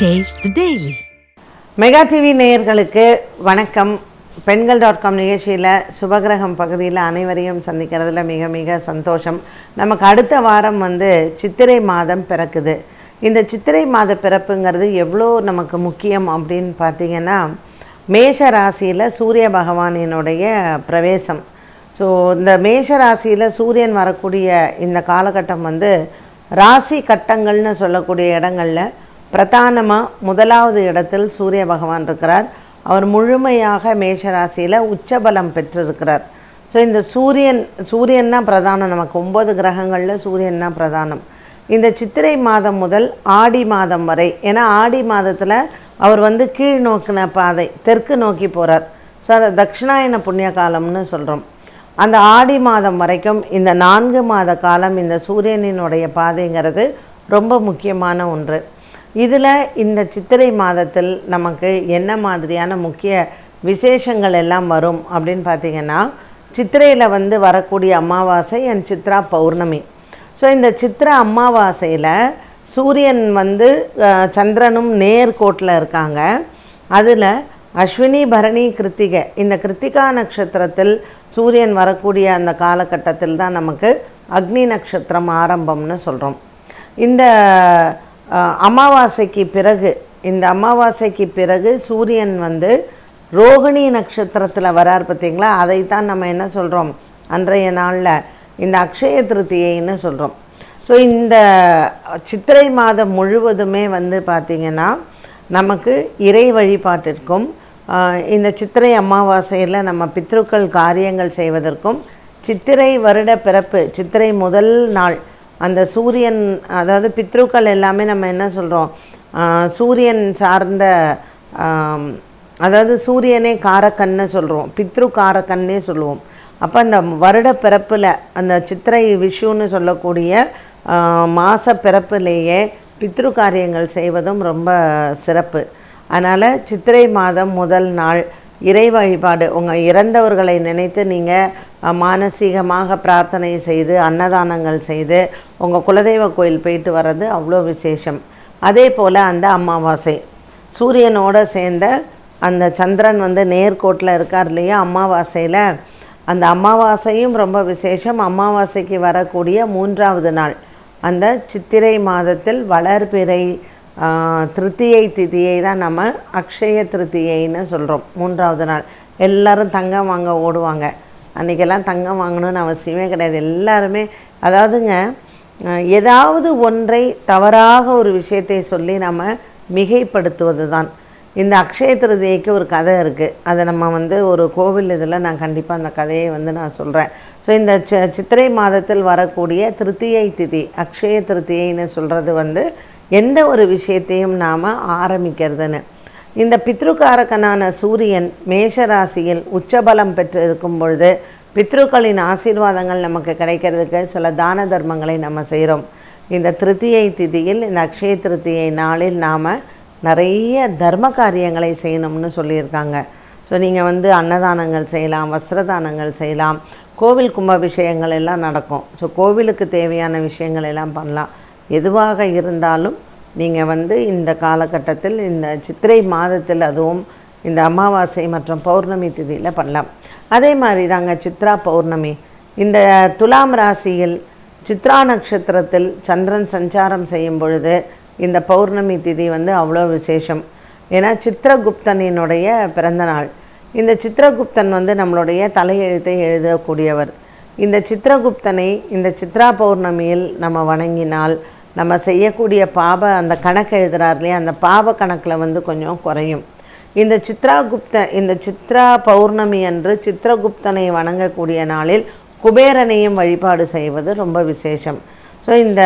Taste daily mega TV நேயர்களுக்கு வணக்கம். பெண்கள் டாட் காம் நிகழ்ச்சியில் சுபகிரகம் பகுதியில் அனைவரையும் சந்திக்கிறதுல மிக மிக சந்தோஷம். நமக்கு அடுத்த வாரம் வந்து சித்திரை மாதம் பிறக்குது. இந்த சித்திரை மாத பிறப்புங்கிறது எவ்வளோ நமக்கு முக்கியம் அப்படின்னு பார்த்தீங்கன்னா மேஷ ராசியில் சூரிய பகவானினுடைய பிரவேசம். ஸோ இந்த மேஷ ராசியில் சூரியன் வரக்கூடிய இந்த காலகட்டம் வந்து ராசி கட்டங்கள்னு சொல்லக்கூடிய இடங்களில் பிரதானமாக முதலாவது இடத்தில் சூரிய பகவான் இருக்கிறார். அவர் முழுமையாக மேஷராசியில் உச்சபலம் பெற்றிருக்கிறார். ஸோ இந்த சூரியன் சூரியன் தான் பிரதானம். நமக்கு ஒன்பது கிரகங்களில் சூரியன் தான் பிரதானம். இந்த சித்திரை மாதம் முதல் ஆடி மாதம் வரை ஏன்னா ஆடி மாதத்தில் அவர் வந்து கீழ் நோக்கின பாதை தெற்கு நோக்கி போகிறார் ஸோ அதை தட்சிணாயன புண்ணிய காலம்னு சொல்கிறோம் அந்த ஆடி மாதம் வரைக்கும் இந்த நான்கு மாத காலம் இந்த சூரியனினுடைய பாதைங்கிறது ரொம்ப முக்கியமான ஒன்று. இதில் இந்த சித்திரை மாதத்தில் நமக்கு என்ன மாதிரியான முக்கிய விசேஷங்கள் எல்லாம் வரும் அப்படின்னு பார்த்தீங்கன்னா சித்திரையில் வந்து வரக்கூடிய அமாவாசை அண்ட் சித்ரா பௌர்ணமி. ஸோ இந்த சித்ரா அமாவாசையில் சூரியன் வந்து சந்திரனும் நேர்கோட்டில் இருக்காங்க. அதில் அஸ்வினி பரணி கிருத்திகை. இந்த கிருத்திகா நட்சத்திரத்தில் சூரியன் வரக்கூடிய அந்த காலகட்டத்தில் தான் நமக்கு அக்னி நட்சத்திரம் ஆரம்பம்னு சொல்கிறோம் இந்த அமாவாசைக்கு பிறகு இந்த அமாவாசைக்கு பிறகு சூரியன் வந்து ரோகிணி நட்சத்திரத்தில் வரார் பார்த்தீங்களா? அதை தான் நம்ம என்ன சொல்கிறோம் அன்றைய நாளில் இந்த அக்ஷய திருத்தியைன்னு சொல்கிறோம் ஸோ இந்த சித்திரை மாதம் முழுவதுமே வந்து பார்த்திங்கன்னா நமக்கு இறை வழிபாட்டிற்கும் இந்த சித்திரை அமாவாசையில் நம்ம பித்ருக்கள் காரியங்கள் செய்வதற்கும் சித்திரை வருட பிறப்பு சித்திரை முதல் நாள் அந்த சூரியன் அதாவது பித்ருக்கள் எல்லாமே நம்ம என்ன சொல்கிறோம் சூரியன் சார்ந்த அதாவது சூரியனே காரக்கண்ணு சொல்கிறோம் பித்ரு காரக்கண்ணே சொல்லுவோம். அப்போ அந்த வருட பிறப்பில் அந்த சித்திரை விஷுன்னு சொல்லக்கூடிய மாத பிறப்பிலேயே பித்ரு காரியங்கள் செய்வதும் ரொம்ப சிறப்பு. அதனால் சித்திரை மாதம் முதல் நாள் இறை வழிபாடு உங்கள் இறந்தவர்களை நினைத்து நீங்கள் மானசீகமாக பிரார்த்தனை செய்து அன்னதானங்கள் செய்து உங்கள் குலதெய்வ கோயில் போயிட்டு வர்றது அவ்வளோ விசேஷம். அதே போல் அந்த அமாவாசை. சூரியனோட சேர்ந்த அந்த சந்திரன் வந்து நேர்கோட்டில் இருக்கார் இல்லையா? அமாவாசையில் அந்த அமாவாசையும் ரொம்ப விசேஷம். அமாவாசைக்கு வரக்கூடிய மூன்றாவது நாள். அந்த சித்திரை மாதத்தில் வளர்பிறை திருத்தியை திதியை தான் நம்ம அக்ஷய திருத்தியைன்னு சொல்கிறோம் மூன்றாவது நாள். எல்லோரும் தங்கம் வாங்க ஓடுவாங்க. அன்றைக்கெல்லாம் தங்கம் வாங்கணும்னு அவசியமே கிடையாது. எல்லாருமே அதாவதுங்க ஏதாவது ஒன்றை தவறாக ஒரு விஷயத்தை சொல்லி நம்ம மிகைப்படுத்துவது தான் இந்த அக்ஷய திருதியைக்கு ஒரு கதை இருக்குது அதை நம்ம வந்து ஒரு கோவில் இதில் நான் கண்டிப்பாக அந்த கதையை வந்து நான் சொல்கிறேன் ஸோ இந்த சி- சித்திரை மாதத்தில் வரக்கூடிய திருத்தியை திதி அக்ஷய திருத்தியைன்னு சொல்கிறது வந்து எந்த ஒரு விஷயத்தையும் நாம் ஆரம்பிக்கிறதுன்னு. இந்த பித்ருக்காரகனான சூரியன் மேஷ ராசியில் உச்சபலம் பெற்று இருக்கும் பொழுது பித்ருக்களின் ஆசீர்வாதங்கள் நமக்கு கிடைக்கிறதுக்கு சில தான தர்மங்களை நம்ம செய்கிறோம் இந்த திருத்தியை திதியில் இந்த அக்ஷய திருத்தியை நாளில் நாம் நிறைய தர்ம காரியங்களை செய்யணும்னு சொல்லியிருக்காங்க. ஸோ நீங்கள் வந்து அன்னதானங்கள் செய்யலாம் வஸ்திரதானங்கள் செய்யலாம் கோவில் கும்பாபிஷேகங்கள் எல்லாம் நடக்கும். ஸோ கோவிலுக்கு தேவையான விஷயங்கள் எல்லாம் பண்ணலாம். எதுவாக இருந்தாலும் நீங்கள் வந்து இந்த காலகட்டத்தில் இந்த சித்திரை மாதத்தில் அதுவும் இந்த அமாவாசை மற்றும் பௌர்ணமி திதியில் பண்ணலாம். அதே மாதிரி தாங்க சித்ரா பௌர்ணமி. இந்த துலாம் ராசியில் சித்ரா நட்சத்திரத்தில் சந்திரன் சஞ்சாரம் செய்யும் பொழுது இந்த பௌர்ணமி திதி வந்து அவ்வளோ விசேஷம். ஏன்னா சித்திரகுப்தனினுடைய பிறந்தநாள் இந்த சித்திரகுப்தன் வந்து நம்மளுடைய தலையெழுத்தை எழுதக்கூடியவர். இந்த சித்திரகுப்தனை இந்த சித்ரா பௌர்ணமியில் நம்ம வணங்கினால் நம்ம செய்யக்கூடிய பாப அந்த கணக்கு எழுதுறார் இல்லையா? அந்த பாப கணக்கில் வந்து கொஞ்சம் குறையும். இந்த சித்ராகுப்த இந்த சித்ரா பௌர்ணமி அன்று சித்ரகுப்தனை வணங்கக்கூடிய நாளில் குபேரனையும் வழிபாடு செய்வது ரொம்ப விசேஷம். ஸோ இந்த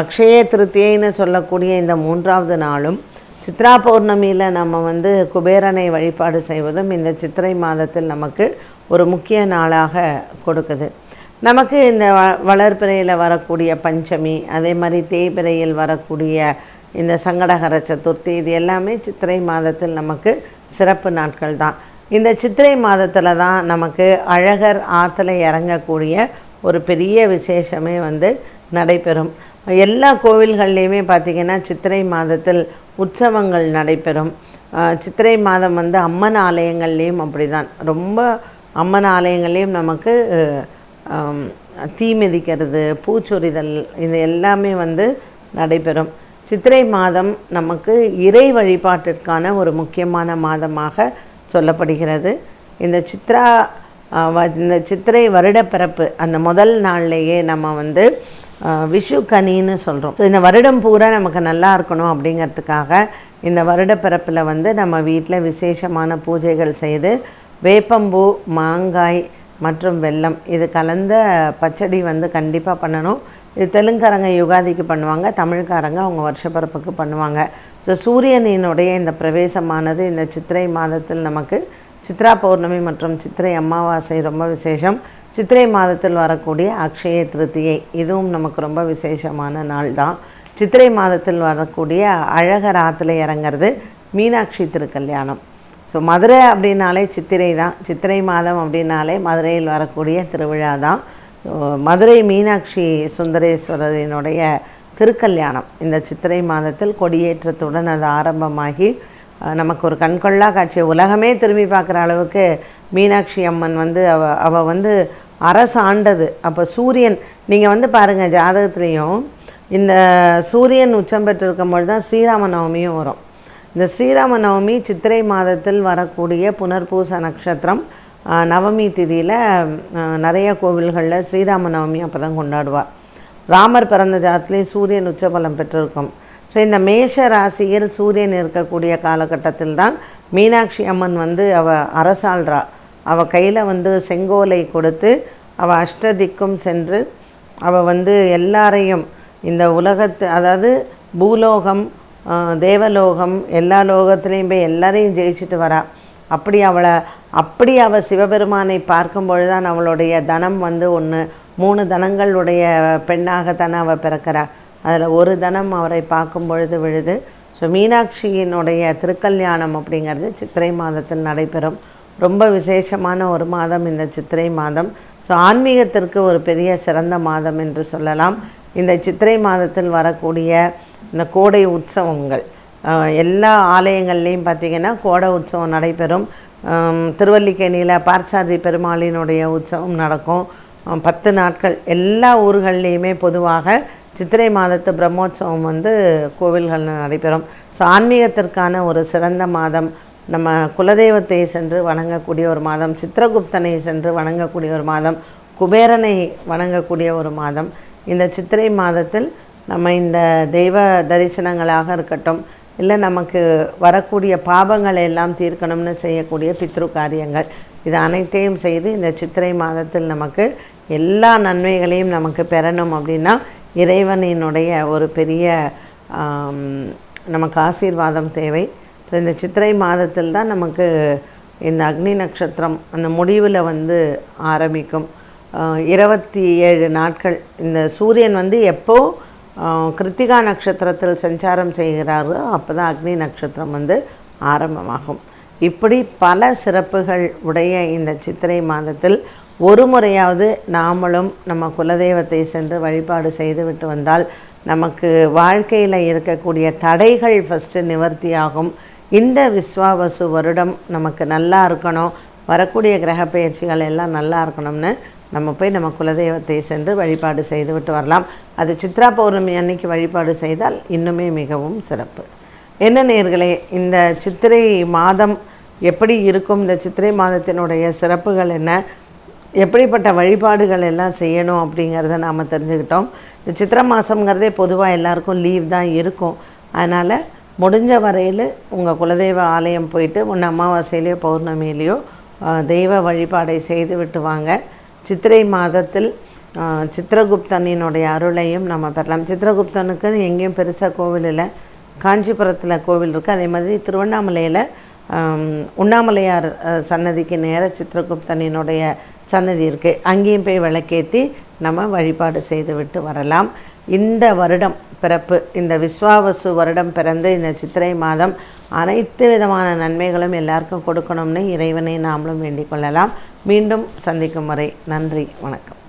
அக்ஷய திருத்தியைன்னு சொல்லக்கூடிய இந்த மூன்றாவது நாளும் சித்ரா பௌர்ணமியில் நம்ம வந்து குபேரனை வழிபாடு செய்வதும் இந்த சித்திரை மாதத்தில் நமக்கு ஒரு முக்கிய நாளாக கொடுக்குது. நமக்கு இந்த வ வளர்பிறையில் வரக்கூடிய பஞ்சமி அதே மாதிரி தேய்பிறையில் வரக்கூடிய இந்த சங்கடகர சதுர்த்தி இது எல்லாமே சித்திரை மாதத்தில் நமக்கு சிறப்பு நாட்கள் தான். இந்த சித்திரை மாதத்தில் தான் நமக்கு அழகர் ஆற்றுல இறங்கக்கூடிய ஒரு பெரிய விசேஷமே வந்து நடைபெறும். எல்லா கோவில்கள்லேயுமே பார்த்திங்கன்னா சித்திரை மாதத்தில் உற்சவங்கள் நடைபெறும். சித்திரை மாதம் வந்து அம்மன் ஆலயங்கள்லேயும் அப்படிதான். ரொம்ப அம்மன் ஆலயங்கள்லேயும் நமக்கு தீ மிதிக்கிறது பூச்சொரிதல் இது எல்லாமே வந்து நடைபெறும். சித்திரை மாதம் நமக்கு இறை வழிபாட்டிற்கான ஒரு முக்கியமான மாதமாக சொல்லப்படுகிறது. இந்த சித்ரா இந்த சித்திரை வருடப்பிறப்பு அந்த முதல் நாள்லேயே நம்ம வந்து விஷு கனின்னு சொல்கிறோம் ஸோ இந்த வருடம் பூரா நமக்கு நல்லா இருக்கணும் அப்படிங்கிறதுக்காக இந்த வருடப்பிறப்பில் வந்து நம்ம வீட்டில் விசேஷமான பூஜைகள் செய்து வேப்பம்பூ மாங்காய் மற்றும் வெல்லம். இது கலந்த பச்சடி வந்து கண்டிப்பாக பண்ணணும். இது தெலுங்காரங்க யுகாதிக்கு பண்ணுவாங்க தமிழ்காரங்க அவங்க வருஷப்பிறப்புக்கு பண்ணுவாங்க. ஸோ சூரியனினுடைய இந்த பிரவேசமானது இந்த சித்திரை மாதத்தில் நமக்கு சித்ரா பௌர்ணமி மற்றும் சித்திரை அமாவாசை ரொம்ப விசேஷம். சித்திரை மாதத்தில் வரக்கூடிய அக்ஷய திருத்தியை இதுவும் நமக்கு ரொம்ப விசேஷமான நாள் தான். சித்திரை மாதத்தில் வரக்கூடிய அழகர் ஆற்றுல இறங்குறது மீனாட்சி திருக்கல்யாணம். ஸோ மதுரை அப்படின்னாலே சித்திரை தான். சித்திரை மாதம் அப்படின்னாலே மதுரையில் வரக்கூடிய திருவிழா தான். மதுரை மீனாட்சி சுந்தரேஸ்வரரினுடைய திருக்கல்யாணம். இந்த சித்திரை மாதத்தில் கொடியேற்றத்துடன் அது ஆரம்பமாகி நமக்கு ஒரு கண்கொள்ளா காட்சி. உலகமே திரும்பி பார்க்குற அளவுக்கு மீனாட்சி அம்மன் வந்து அவ அவள் வந்து அரசாண்டது அப்போ சூரியன் நீங்கள் வந்து பாருங்கள் ஜாதகத்துலேயும் இந்த சூரியன் உச்சம் பெற்றிருக்கும் பொழுது தான் ஸ்ரீராம நவமியும் வரும். இந்த ஸ்ரீராம நவமி சித்திரை மாதத்தில் வரக்கூடிய புனர்பூச நட்சத்திரம் நவமி திதியில் நிறைய கோவில்களில் ஸ்ரீராம நவமி அப்போ தான் கொண்டாடுவார். ராமர் பிறந்த ஜாதத்துலேயும் சூரியன் உச்சபலம் பெற்றிருக்கும். ஸோ இந்த மேஷ ராசியில் சூரியன் இருக்கக்கூடிய காலகட்டத்தில் தான் மீனாட்சி அம்மன் வந்து அவ அரசாள்றா. அவள் கையில் வந்து செங்கோலை கொடுத்து அவள் அஷ்டதிக்கும் சென்று அவள் வந்து எல்லாரையும் இந்த உலகத்து அதாவது பூலோகம் தேவலோகம் எல்லா லோகத்துலேயும் போய் எல்லாரையும் ஜெயிச்சுட்டு வரா. அப்படி அவளை அப்படி அவள் சிவபெருமானை பார்க்கும் பொழுதுதான் அவளுடைய தனம் வந்து ஒன்று மூணு தனங்களுடைய பெண்ணாகத்தானே அவள் பிறக்கிறா. அதில் ஒரு தனம் அவரை பார்க்கும் பொழுது விழுது. ஸோ மீனாட்சியினுடைய திருக்கல்யாணம் அப்படிங்கிறது சித்திரை மாதத்தில் நடைபெறும். ரொம்ப விசேஷமான ஒரு மாதம் இந்த சித்திரை மாதம். ஸோ ஆன்மீகத்திற்கு ஒரு பெரிய சிறந்த மாதம் என்று சொல்லலாம். இந்த சித்திரை மாதத்தில் வரக்கூடிய இந்த கோடை உற்சவங்கள். எல்லா ஆலயங்கள்லேயும் பார்த்திங்கன்னா கோடை உற்சவம் நடைபெறும். திருவல்லிக்கேணியில் பார்சாதி பெருமாளினுடைய உற்சவம் நடக்கும். பத்து நாட்கள் எல்லா ஊர்கள்லேயுமே பொதுவாக சித்திரை மாதத்து பிரம்மோற்சவம் வந்து கோவில்களில் நடைபெறும். ஸோ ஆன்மீகத்திற்கான ஒரு சிறந்த மாதம் நம்ம குலதெய்வத்தை சென்று வணங்கக்கூடிய ஒரு மாதம் சித்திரகுப்தனை சென்று வணங்கக்கூடிய ஒரு மாதம் குபேரனை வணங்கக்கூடிய ஒரு மாதம். இந்த சித்திரை மாதத்தில் நம்ம இந்த தெய்வ தரிசனங்களாக இருக்கட்டும் இல்லை நமக்கு வரக்கூடிய பாபங்களை எல்லாம் தீர்க்கணும்னு செய்யக்கூடிய பித்ரு காரியங்கள் இது அனைத்தையும் செய்து இந்த சித்திரை மாதத்தில் நமக்கு எல்லா நன்மைகளையும் நமக்கு பெறணும் அப்படின்னா இறைவனினுடைய ஒரு பெரிய நமக்கு ஆசீர்வாதம் தேவை. ஸோ இந்த சித்திரை மாதத்தில் தான் நமக்கு இந்த அக்னி நட்சத்திரம் அந்த முடிவில் வந்து ஆரம்பிக்கும். இருபத்தி ஏழு நாட்கள். இந்த சூரியன் வந்து எப்போது கிருத்திகா நட்சத்திரத்தில் சஞ்சாரம் செய்கிறாரோ அப்போ தான் அக்னி நட்சத்திரம் வந்து ஆரம்பமாகும். இப்படி பல சிறப்புகள் உடைய இந்த சித்திரை மாதத்தில் ஒரு முறையாவது நாமளும் நம்ம குலதெய்வத்தை சென்று வழிபாடு செய்துவிட்டு வந்தால் நமக்கு வாழ்க்கையில் இருக்கக்கூடிய தடைகள் ஃபஸ்ட்டு நிவர்த்தியாகும். இந்த விஸ்வாவசு வருடம் நமக்கு நல்லா இருக்கணும் வரக்கூடிய கிரக பயிற்சிகள் எல்லாம் நல்லா இருக்கணும்னு நம்ம போய் நம்ம குலதெய்வத்தை சென்று வழிபாடு செய்துவிட்டு வரலாம். அது சித்ரா பௌர்ணமி அன்னைக்கு வழிபாடு செய்தால் இன்னுமே மிகவும் சிறப்பு. என்ன நேர்களே இந்த சித்திரை மாதம் எப்படி இருக்கும்? இந்த சித்திரை மாதத்தினுடைய சிறப்புகள் என்ன? எப்படிப்பட்ட வழிபாடுகள் எல்லாம் செய்யணும் அப்படிங்கிறத நாம் தெரிஞ்சுக்கிட்டோம். இந்த சித்திரை மாதங்கிறதே பொதுவாக எல்லாருக்கும் லீவ் தான் இருக்கும். அதனால் முடிஞ்ச வரையில் உங்கள் குலதெய்வ ஆலயம் போயிட்டு ஒன்று அமாவாசையிலையோ பௌர்ணமியிலையோ தெய்வ வழிபாடை செய்து விட்டு வாங்க. சித்திரை மாதத்தில் சித்திரகுப்தனினுடைய அருளையும் நம்ம பெறலாம். சித்திரகுப்தனுக்கு எங்கேயும் பெருசாக கோவில் இல்லை. காஞ்சிபுரத்தில் கோவில் இருக்குது அதே மாதிரி திருவண்ணாமலையில் உண்ணாமலையார் சன்னதிக்கு நேர சித்திரகுப்தனினுடைய சன்னதி இருக்குது அங்கேயும் போய் விளக்கேற்றி நம்ம வழிபாடு செய்துவிட்டு வரலாம். இந்த வருடம் பிறப்பு இந்த விஸ்வாவசு வருடம் பிறந்து இந்த சித்திரை மாதம் அனைத்து விதமான நன்மைகளும் எல்லாருக்கும் கொடுக்கணும்னு இறைவனை நாமளும் வேண்டிக் கொள்ளலாம் மீண்டும் சந்திக்கும் வரை நன்றி வணக்கம்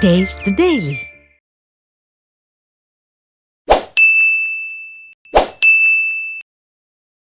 Taste the Daily.